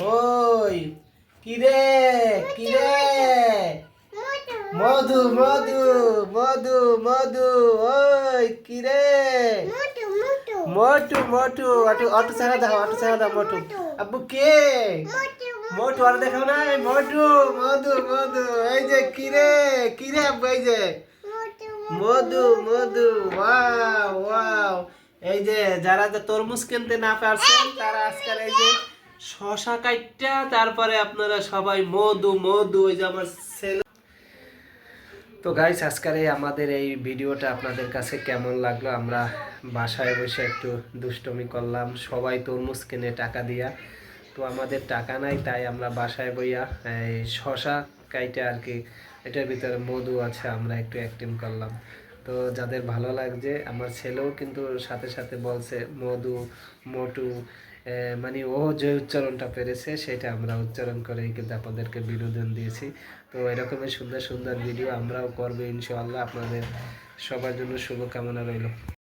ওই কিরে কিরে মধু মধু মধু মধু, ওই কিরে মোটু মোটু, অটো অটো ছাড়া দাও, অটো ছাড়া দাও, মোটু। আব্বু, কে? মোটু, আর দেখাও না মোটু, মধু মধু, এই যে, কি কিরে কিরে আব্বু, এই যে? মধু মধু, ওয়াও ওয়াও। এই যে, যারা যে তরমুজ কিনতে না পারছেন, তারা আজকাল এই যে শশা কাইটটা, তারপরে আপনারা সবাই মধু মধু, ওই যে আমার ছেলে। তো গাইস আজকের আমাদের এই ভিডিওটা আপনাদের কাছে কেমন লাগল? আমরা বাসায় বসে একটু দুষ্টমি করলাম। সবাই তরমুজ কিনে টাকা দিয়া। তো আমাদের টাকা নাই, তাই আমরা বাসায় বইয়া এই শশা কাইটে আর কি, এটার ভিতরে মধু আছে, আমরা একটু অ্যাক্টিং করলাম। তো যাদের ভালো লাগছে, আমার ছেলেও কিন্তু সাথে সাথে বলছে, মধু, মটু মানে ও যে উচ্চারণটা পেরেছে সেটা আমরা উচ্চারণ করে কিন্তু আপনাদেরকে বিনোদন দিয়েছি। তো এরকমই সুন্দর সুন্দর ভিডিও আমরাও করব ইনশাল্লাহ আপনাদের সবার জন্য শুভকামনা রইল।